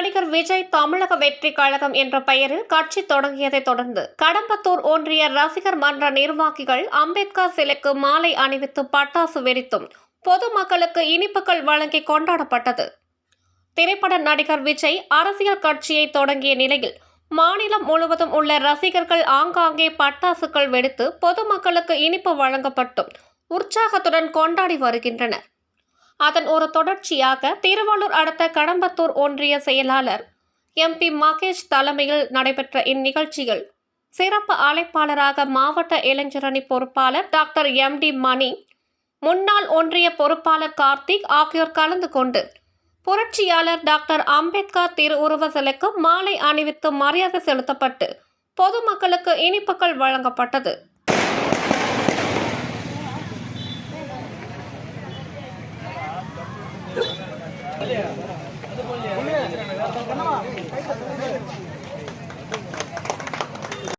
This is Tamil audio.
நடிகர் விஜய் தமிழக வெற்றி கழகம் என்ற பெயரில் கட்சி தொடங்கியதை தொடர்ந்து கடம்பத்தூர் ஒன்றிய ரசிகர் மன்ற நிர்வாகிகள் அம்பேத்கர் சிலைக்கு மாலை அணிவித்து பட்டாசு வெடித்தும் பொதுமக்களுக்கு இனிப்புகள் வழங்கி கொண்டாடப்பட்டது. திரைப்பட நடிகர் விஜய் அரசியல் கட்சியை தொடங்கிய நிலையில் மாநிலம் முழுவதும் உள்ள ரசிகர்கள் ஆங்காங்கே பட்டாசுகள் வெடித்து பொதுமக்களுக்கு இனிப்பு வழங்கப்பட்டும் உற்சாகத்துடன் கொண்டாடி வருகின்றனர். அதன் ஒரு தொடர்ச்சியாக திருவள்ளூர் அடுத்த கடம்பத்தூர் ஒன்றிய செயலாளர் எம்பி மகேஷ் தலைமையில் நடைபெற்ற இந்நிகழ்ச்சியில் சிறப்பு அழைப்பாளராக மாவட்ட இளைஞரணி பொறுப்பாளர் டாக்டர் எம் டி மணி முன்னாள் ஒன்றிய பொறுப்பாளர் கார்த்திக் ஆகியோர் கலந்து கொண்டு புரட்சியாளர் டாக்டர் அம்பேத்கர் திருவுருவ சிலைக்கு மாலை அணிவித்து மரியாதை செலுத்தப்பட்டு பொதுமக்களுக்கு இனிப்புகள் வழங்கப்பட்டது. அது